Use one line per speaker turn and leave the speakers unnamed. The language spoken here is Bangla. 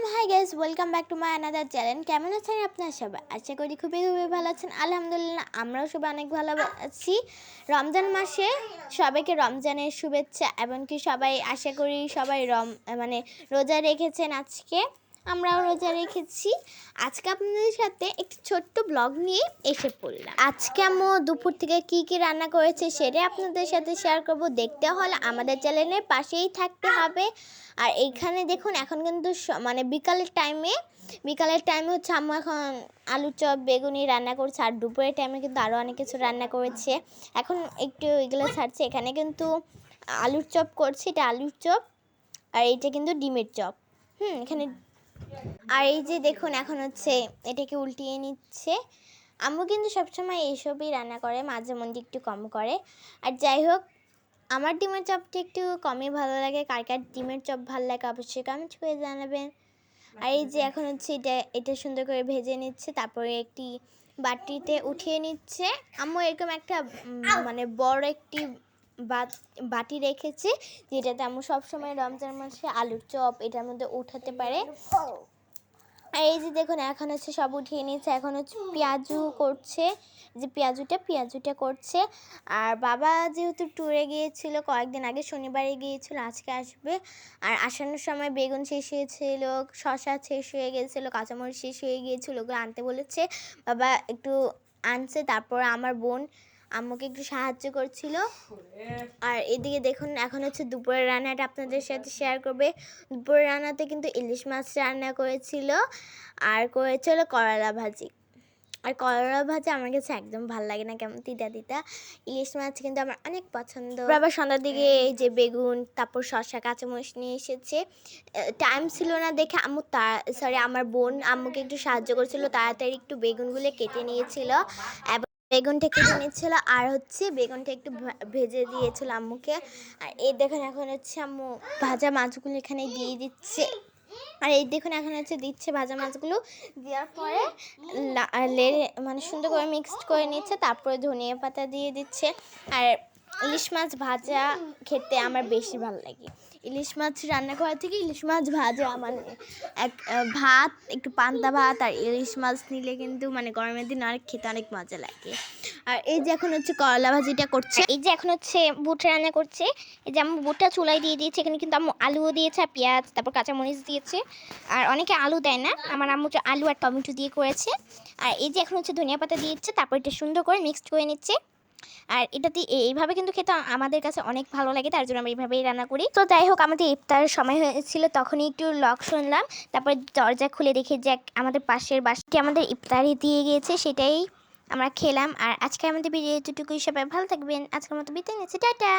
আসসালাম hi guys welcome back to my another channel কেমন আছেন আপনার সবাই? আশা করি খুবই খুবই ভালো আছেন। আলহামদুলিল্লাহ, আমরাও সবাই অনেক ভালো আছি। রমজান মাসে সবাইকে রমজানের শুভেচ্ছা, এমনকি সবাই, আশা করি সবাই রম মানে রোজা রেখেছেন আজকে। আমরাও রোজা রেখেছি। আজকে আপনাদের সাথে একটি ছোট্ট ব্লগ নিয়ে এসে পড়লাম। আজকে আম্মু দুপুর থেকে কি কি রান্না করেছে সেটা আপনাদের সাথে শেয়ার করব। দেখতে হলে আমাদের চ্যানেলের পাশেই থাকতে হবে। আর এইখানে দেখুন, এখন কিন্তু মানে বিকালের টাইমে বিকালের টাইমে হচ্ছে আম্মু এখন আলু চপ, বেগুনি রান্না করছে। আর দুপুরের টাইমে কিন্তু আরও অনেক কিছু রান্না করেছে। এখন একটু এগুলো ছাড়ছে। এখানে কিন্তু আলুর চপ করছে। এটা আলুর চপ। আর এইটা কিন্তু ডিমের চপ। হুম, এখানে আর এই যে দেখুন এখন হচ্ছে এটাকে উল্টিয়ে নিচ্ছে। আম্মু কিন্তু সবসময় এইসবই রান্না করে মাঝে মধ্যে একটু কম করে। আর যাই হোক আমার ডিমের চপটা একটু কমই ভালো লাগে। কার কার ডিমের চপ ভালো লাগে অবশ্যই কমেন্ট করে জানাবেন। আর এই যে এখন হচ্ছে এটা এটা সুন্দর করে ভেজে নিচ্ছে তারপরে একটি বাটিতে উঠিয়ে নিচ্ছে। আম্মু এরকম একটা মানে বড় একটি বাটি রেখেছে, যেটাতে আম্মু সবসময় রমজান মাসে আলুর চপ এটার মধ্যে উঠাতে পারে। আর এই যে দেখুন, এখন হচ্ছে সব উঠিয়ে নিয়েছে, এখন হচ্ছে পেঁয়াজু করছে, যে পেঁয়াজুটা পেঁয়াজুটা করছে। আর বাবা যেহেতু ট্যুরে গিয়েছিল, কয়েকদিন আগে শনিবারে গিয়েছিল, আজকে আসবে। আর আসানোর সময় বেগুন শেষ হয়েছিল শশা শেষ হয়ে গিয়েছিল কাঁচামরিচ শেষ হয়ে গিয়েছিল, ওগুলো আনতে বলেছে। বাবা একটু আনছে, তারপর আমার বোন আম্মুকে একটু সাহায্য করছিল। আর এদিকে দেখুন এখন হচ্ছে দুপুরের রান্নাটা আপনাদের সাথে শেয়ার করবে। দুপুরের রান্নাতে কিন্তু ইলিশ মাছ রান্না করেছিল আর করেছিল করলা ভাজি। আর করলা ভাজি আমার কাছে একদম ভালো লাগে না কেমন তিতা তিতা। ইলিশ মাছ কিন্তু আমার অনেক পছন্দ। আবার সন্ধ্যার দিকে এই যে বেগুন তারপর শসা কাঁচামরিচ নিয়ে এসেছে। টাইম ছিল না দেখে আম্মু তা সরি আমার বোন আম্মুকে একটু সাহায্য করেছিল তাড়াতাড়ি একটু বেগুনগুলো কেটে নিয়েছিল। এবং বেগুনটা কেটে নিচ্ছিল আর হচ্ছে বেগুনটা একটু ভেজে দিয়েছিল আম্মুকে। আর এই দেখুন এখন হচ্ছে আম্মু ভাজা মাছগুলো এখানে দিয়ে দিচ্ছে। আর এই দেখুন এখন হচ্ছে দিচ্ছে ভাজা মাছগুলো। দেওয়ার পরে মানে সুন্দর করে মিক্সড করে নিচ্ছে, তারপরে ধনিয়া পাতা দিয়ে দিচ্ছে। আর ইলিশ মাছ ভাজা খেতে আমার বেশি ভালো লাগে। ইলিশ মাছ রান্না করার থেকে ইলিশ মাছ ভাজা আমার এক ভাত, একটু পান্তা ভাত আর ইলিশ মাছ নিলে কিন্তু মানে গরমের দিন অনেক খেতে অনেক মজা লাগে। আর এই যে এখন হচ্ছে করলা ভাজিটা করছে। এই যে এখন হচ্ছে বুট রান্না করছে। এই যে আমি বুটটা চুলায় দিয়ে দিয়েছে, এখানে কিন্তু আম্মু আলুও দিয়েছে আর পেঁয়াজ, তারপর কাঁচামরিচ দিয়েছে। আর অনেকে আলু দেয় না, আমার আম্মু আলু আর টমেটো দিয়ে করেছে। আর এই যে এখন হচ্ছে ধনিয়া পাতা দিয়েছে, তারপর এটা সুন্দর করে মিক্সড করে নিচ্ছে। আর এটাতে এইভাবে কিন্তু খেতে আমাদের কাছে অনেক ভালো লাগে, তার জন্য আমরা এইভাবেই রান্না করি। তো যাই হোক, আমাদের ইফতার সময় হয়েছিল, তখনই একটু লক শুনলাম, তারপরে দরজা খুলে দেখে যে আমাদের পাশের বাসটি আমাদের ইফতারি দিয়ে গিয়েছে, সেটাই আমরা খেলাম। আর আজকে আমাদের ভিডিও এতটুকুই, সবাই ভালো থাকবেন। আজকের মতো বিদায় নিচ্ছি, টাটা!